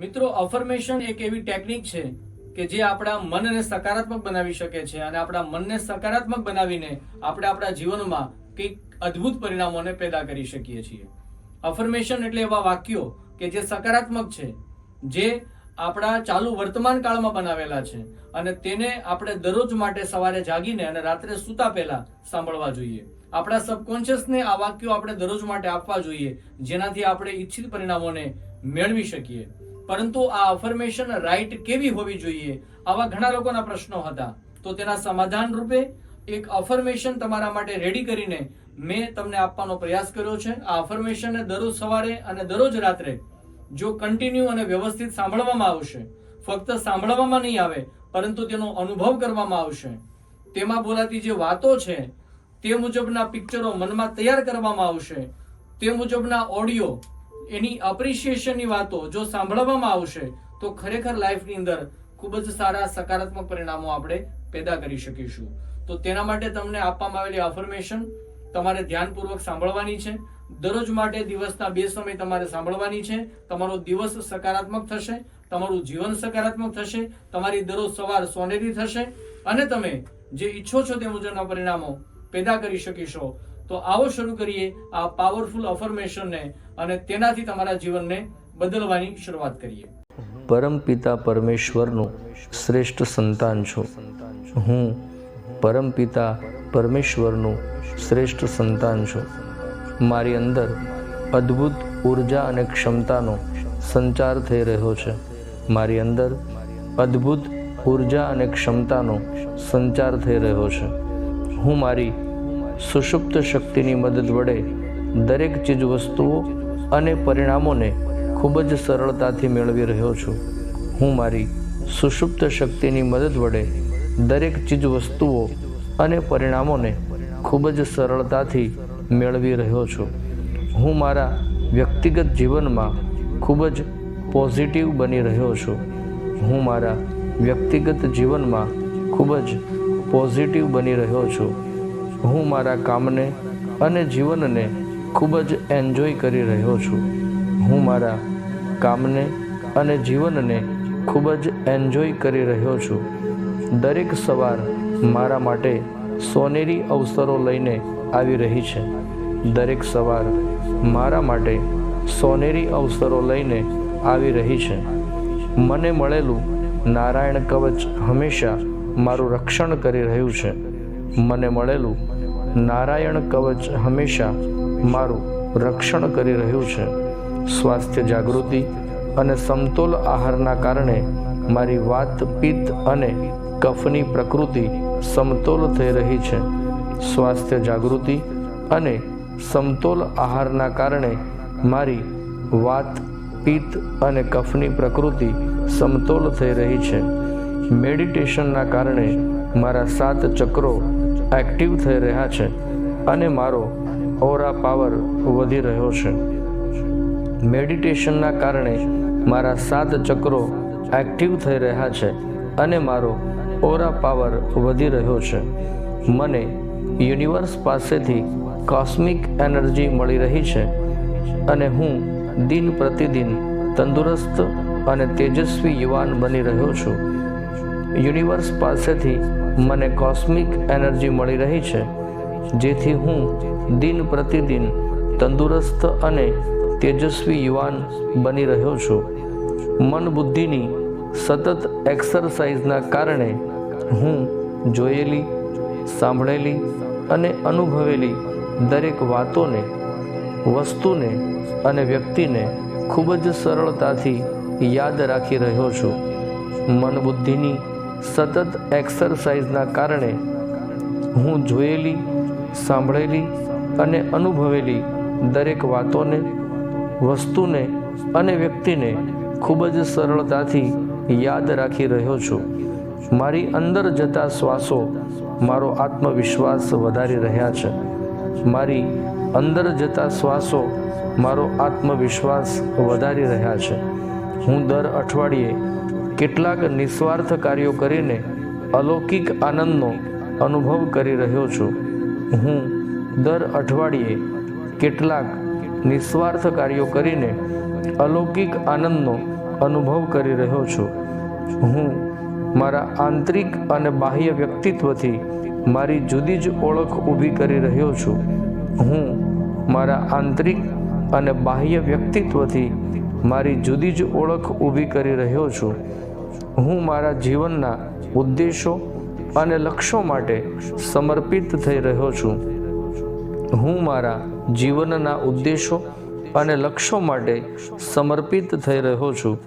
મિત્રો અફર્મેશન એક એવી ટેકનિક છે કે જે આપણા મનને સકારાત્મક બનાવી શકે છે અને આપણા મનને સકારાત્મક બનાવીને આપણે આપણા જીવનમાં કંઈક અદ્ભુત પરિણામોને પેદા કરી શકીએ છીએ. અફર્મેશન એટલે એવા વાક્યો કે જે સકારાત્મક છે, જે આપણા ચાલુ વર્તમાન કાળમાં બનાવેલા છે અને તેને આપણે દરરોજ માટે સવારે જાગીને અને રાત્રે સૂતા પહેલા સાંભળવા જોઈએ. આપણા સબકોન્શિયસને આ વાક્યો આપણે દરરોજ માટે આપવા જોઈએ, જેનાથી આપણે ઈચ્છિત પરિણામોને મેળવી શકીએ. પરંતુ આ અફર્મેશન રાઈટ કેવી હોવી જોઈએ? આવા ઘણા લોકોના પ્રશ્નો હતા. તો તેના સમાધાન રૂપે એક અફર્મેશન તમારા માટે રેડી કરીને મેં તમને આપવાનો પ્રયાસ કર્યો છે. આ અફર્મેશનને દરરોજ સવારે અને દરરોજ રાત્રે જો કન્ટિન્યુ અને વ્યવસ્થિત સાંભળવામાં આવશે, ફક્ત સાંભળવામાં નહીં આવે, પરંતુ તેનો અનુભવ કરવામાં આવશે. તેમાં બોલાતી જે વાતો છે, તે મુજબના પિક્ચરો મનમાં તૈયાર કરવામાં આવશે. તે મુજબના ઓડિયો એની અપ્રિશિએશનની વાતો જો સાંભળવામાં આવશે, તો ખરેખર લાઈફની અંદર ખૂબ જ સારા સકારાત્મક પરિણામો આપણે પેદા કરી શકીશું. તો તેના માટે તમને આપવામાં આવેલી અફર્મેશન તમારે ધ્યાનપૂર્વક સાંભળવાની છે. દરરોજ માટે દિવસના બે સમય તમારે સાંભળવાની છે. તમારો દિવસ સકારાત્મક થશે, તમારું જીવન સકારાત્મક થશે, તમારી દરરોજ સવાર સોનેરી થશે અને તમે જે ઈચ્છો છો તે મુજબના પરિણામો પેદા કરી શકીશો. તો આવો શરૂ કરીએ આ પાવરફુલ અફર્મેશનને અને તેનાથી તમારા જીવનને બદલવાની શરૂઆત કરીએ. પરમપિતા પરમેશ્વરનું શ્રેષ્ઠ સંતાન છું. હું પરમપિતા પરમેશ્વરનું શ્રેષ્ઠ સંતાન છું. મારી અંદર અદ્ભુત ઊર્જા અને ક્ષમતાનો સંચાર થઈ રહ્યો છે. મારી અંદર અદ્ભુત ઊર્જા અને ક્ષમતાનો સંચાર થઈ રહ્યો છે. હું મારી સુષુપ્ત શક્તિની મદદ વડે દરેક ચીજ વસ્તુઓ અને પરિણામોને ખૂબ જ સરળતાથી મેળવી રહ્યો છું. હું મારી સુષુપ્ત શક્તિની મદદ વડે દરેક ચીજ વસ્તુઓ અને પરિણામોને ખૂબ જ સરળતાથી મેળવી રહ્યો છું. હું મારા વ્યક્તિગત જીવનમાં ખૂબ જ પોઝિટિવ બની રહ્યો છું. હું મારા વ્યક્તિગત જીવનમાં ખૂબ જ પોઝિટિવ બની રહ્યો છું. હું મારા કામને અને જીવનને ખૂબ જ એન્જોય કરી રહ્યો છું. હું મારા કામને અને જીવનને ખૂબ જ એન્જોય કરી રહ્યો છું. દરેક સવાર મારા માટે સોનેરી અવસરો લઈને આવી રહી છે. દરેક સવાર મારા માટે સોનેરી અવસરો લઈને આવી રહી છે. મને મળેલું નારાયણ કવચ હંમેશા મારું રક્ષણ કરી રહ્યું છે. મને મળેલું નારાયણ કવચ હંમેશા મારું રક્ષણ કરી રહ્યું છે. સ્વાસ્થ્ય જાગૃતિ અને સમતોલ આહારના કારણે મારી વાત પિત્ત અને કફની પ્રકૃતિ સમતોલ થઈ રહી છે. સ્વાસ્થ્ય જાગૃતિ અને સમતોલ આહારના કારણે મારી વાત પિત્ત અને કફની પ્રકૃતિ સમતોલ થઈ રહી છે. મેડિટેશનના કારણે મારા સાત ચક્રો એક્ટિવ થઈ રહ્યા છે અને મારો ઓરા પાવર વધી રહ્યો છે. મેડિટેશનના કારણે મારા સાત ચક્રો એક્ટિવ થઈ રહ્યા છે અને મારો ઓરા પાવર વધી રહ્યો છે. મને યુનિવર્સ પાસેથી કોસ્મિક એનર્જી મળી રહી છે અને હું દિન પ્રતિદિન તંદુરસ્ત અને તેજસ્વી યુવાન બની રહ્યો છું. યુનિવર્સ પાસેથી મને કોસ્મિક એનર્જી મળી રહી છે, જેથી હું દિન પ્રતિદિન તંદુરસ્ત અને તેજસ્વી યુવાન બની રહ્યો છું. મન બુદ્ધિની સતત એક્સરસાઇઝના કારણે હું જોયેલી, સાંભળેલી અને અનુભવેલી દરેક વાતોને, વસ્તુને અને વ્યક્તિને ખૂબ જ સરળતાથી યાદ રાખી રહ્યો છું. મન બુદ્ધિની સતત એક્સરસાઇઝના કારણે હું જોયેલી, સાંભળેલી અને અનુભવેલી દરેક વાતોને, વસ્તુને અને વ્યક્તિને ખૂબ જ સરળતાથી યાદ રાખી રહ્યો છું. મારી અંદર જતા શ્વાસો મારો આત્મવિશ્વાસ વધારી રહ્યા છે. મારી અંદર જતા શ્વાસો મારો આત્મવિશ્વાસ વધારી રહ્યા છે. હું દર અઠવાડિયે કેટલાક નિસ્વાર્થ કાર્યો કરીને અલૌકિક આનંદનો અનુભવ કરી રહ્યો છું. હું દર અઠવાડિયે કેટલાક નિસ્વાર્થ કાર્યો કરીને અલૌકિક આનંદનો અનુભવ કરી રહ્યો છું. હું મારા આંતરિક અને બાહ્ય વ્યક્તિત્વથી મારી જુદી જ ઓળખ ઊભી કરી રહ્યો છું. હું મારા આંતરિક અને બાહ્ય વ્યક્તિત્વથી મારી જુદી જ ઓળખ ઊભી કરી રહ્યો છું. હું મારા જીવનના ઉદ્દેશો અને લક્ષ્યો માટે સમર્પિત થઈ રહ્યો છું. હું મારા જીવનના ઉદ્દેશો અને લક્ષ્યો માટે સમર્પિત થઈ રહ્યો છું.